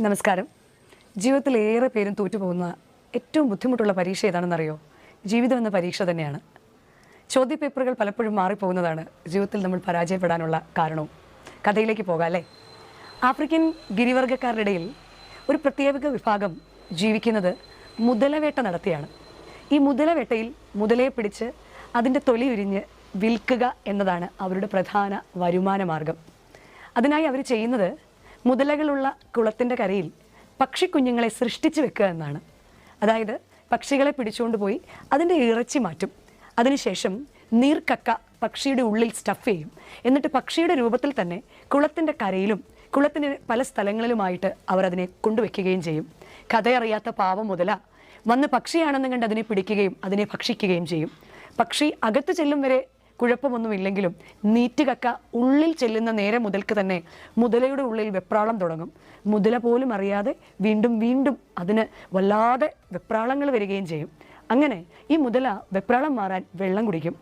നമസ്കാരം. ജീവിതത്തിൽ ഏറെ പേരും തോറ്റുപോകുന്ന ഏറ്റവും ബുദ്ധിമുട്ടുള്ള പരീക്ഷ ഏതാണെന്നറിയോ? ജീവിതം എന്ന പരീക്ഷ തന്നെയാണ്. ചോദ്യപേപ്പറുകൾ പലപ്പോഴും മാറിപ്പോകുന്നതാണ്. ജീവിതത്തിൽ നമ്മൾ പരാജയപ്പെടാനുള്ള കാരണവും. കഥയിലേക്ക് പോകാം അല്ലേ? ആഫ്രിക്കൻ ഗിരിവർഗക്കാരുടെ ഇടയിൽ ഒരു പ്രത്യേക വിഭാഗം ജീവിക്കുന്നത് മുതലവേട്ട നടത്തിയാണ്. ഈ മുതലവേട്ടയിൽ മുതലയെ പിടിച്ച് അതിന്റെ തൊലി ഉരിഞ്ഞ് വിൽക്കുക എന്നതാണ് അവരുടെ പ്രധാന വരുമാന മാർഗം. അതിനായി അവർ ചെയ്യുന്നത് മുതലകളുള്ള കുളത്തിന്റെ കരയിൽ പക്ഷിക്കുഞ്ഞുങ്ങളെ സൃഷ്ടിച്ചു വെക്കുക എന്നാണ്. അതായത് പക്ഷികളെ പിടിച്ചുകൊണ്ട് പോയി അതിന്റെ ഇറച്ചി മാറ്റും. അതിനുശേഷം നീർക്കക്ക പക്ഷിയുടെ ഉള്ളിൽ സ്റ്റഫ് ചെയ്യും. എന്നിട്ട് പക്ഷിയുടെ രൂപത്തിൽ തന്നെ കുളത്തിന്റെ കരയിലും കുളത്തിന്റെ പല സ്ഥലങ്ങളിലുമായിട്ട് അവർ അതിനെ കൊണ്ടുവയ്ക്കുകയും ചെയ്യും. കഥയറിയാത്ത പാവം മുതല വന്ന് പക്ഷിയാണെന്ന് കണ്ട് അതിനെ പിടിക്കുകയും അതിനെ ഭക്ഷിക്കുകയും ചെയ്യും. പക്ഷി അകത്ത് ചെല്ലും വരെ കുഴപ്പമൊന്നുമില്ലെങ്കിലും നീറ്റുകക്ക ഉള്ളിൽ ചെല്ലുന്ന നേരം മുതൽക്ക് തന്നെ മുതലയുടെ ഉള്ളിൽ വെപ്രാളം തുടങ്ങും. മുതല പോലും അറിയാതെ വീണ്ടും വീണ്ടും അതിന് വല്ലാതെ വെപ്രാളങ്ങൾ വരികയും ചെയ്യും. അങ്ങനെ ഈ മുതല വെപ്രാളം മാറാൻ വെള്ളം കുടിക്കും.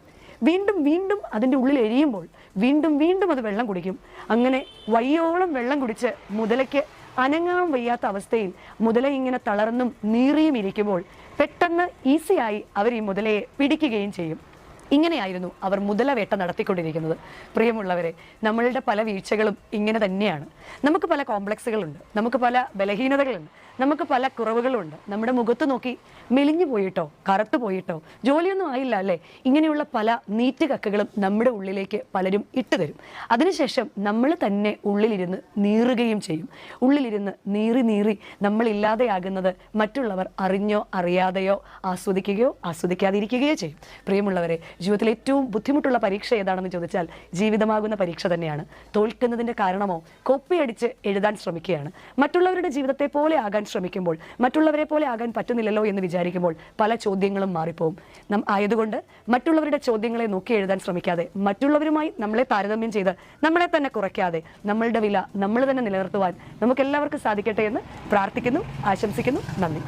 വീണ്ടും വീണ്ടും അതിന്റെ ഉള്ളിൽ എരിയുമ്പോൾ വീണ്ടും വീണ്ടും അത് വെള്ളം കുടിക്കും. അങ്ങനെ വയ്യോളം വെള്ളം കുടിച്ച് മുതലയ്ക്ക് അനങ്ങാൻ വയ്യാത്ത അവസ്ഥയിൽ മുതല ഇങ്ങനെ തളർന്നും നീറിയും ഇരിക്കുമ്പോൾ പെട്ടെന്ന് ഈസിയായി അവർ ഈ മുതലയെ പിടിക്കുകയും ചെയ്യും. ഇങ്ങനെയായിരുന്നു അവർ മുതലവേട്ട നടത്തിക്കൊണ്ടിരിക്കുന്നത്. പ്രിയമുള്ളവരെ നമ്മളുടെ പല വീഴ്ചകളും ഇങ്ങനെ തന്നെയാണ്. നമുക്ക് പല കോംപ്ലക്സുകളുണ്ട്. നമുക്ക് പല ബലഹീനതകളുണ്ട്. നമുക്ക് പല കുറവുകളുണ്ട്. നമ്മുടെ മുഖത്ത് നോക്കി മെലിഞ്ഞു പോയിട്ടോ കറുത്തു പോയിട്ടോ ജോലിയൊന്നും ആയില്ല അല്ലേ? ഇങ്ങനെയുള്ള പല നീറ്റ് കക്കകളും നമ്മുടെ ഉള്ളിലേക്ക് പലരും ഇട്ടു തരും. അതിനുശേഷം നമ്മൾ തന്നെ ഉള്ളിലിരുന്ന് നീറുകയും ചെയ്യും. ഉള്ളിലിരുന്ന് നീറി നീറി നമ്മളില്ലാതെയാകുന്നത് മറ്റുള്ളവർ അറിഞ്ഞോ അറിയാതെയോ ആസ്വദിക്കുകയോ ആസ്വദിക്കാതിരിക്കുകയോ ചെയ്യും. പ്രിയമുള്ളവരെ ജീവിതത്തിൽ ഏറ്റവും ബുദ്ധിമുട്ടുള്ള പരീക്ഷ ഏതാണെന്ന് ചോദിച്ചാൽ ജീവിതമാകുന്ന പരീക്ഷ തന്നെയാണ്. തോൽക്കുന്നതിന്റെ കാരണമോ കോപ്പിയടിച്ച് എഴുതാൻ ശ്രമിക്കുകയാണ്. മറ്റുള്ളവരുടെ ജീവിതത്തെ പോലെ ആകാൻ ശ്രമിക്കുമ്പോൾ മറ്റുള്ളവരെ പോലെ ആകാൻ പറ്റുന്നില്ലല്ലോ എന്ന് വിചാരിക്കുമ്പോൾ പല ചോദ്യങ്ങളും മാറിപ്പോവും. നം ആയതുകൊണ്ട് മറ്റുള്ളവരുടെ ചോദ്യങ്ങളെ നോക്കി എഴുതാൻ ശ്രമിക്കാതെ മറ്റുള്ളവരുമായി നമ്മളെ താരതമ്യം ചെയ്ത് നമ്മളെ തന്നെ കുറയ്ക്കാതെ നമ്മളുടെ വില നമ്മൾ തന്നെ നിലനിർത്തുവാൻ നമുക്കെല്ലാവർക്കും സാധിക്കട്ടെ എന്ന് പ്രാർത്ഥിക്കുന്നു ആശംസിക്കുന്നു. നന്ദി.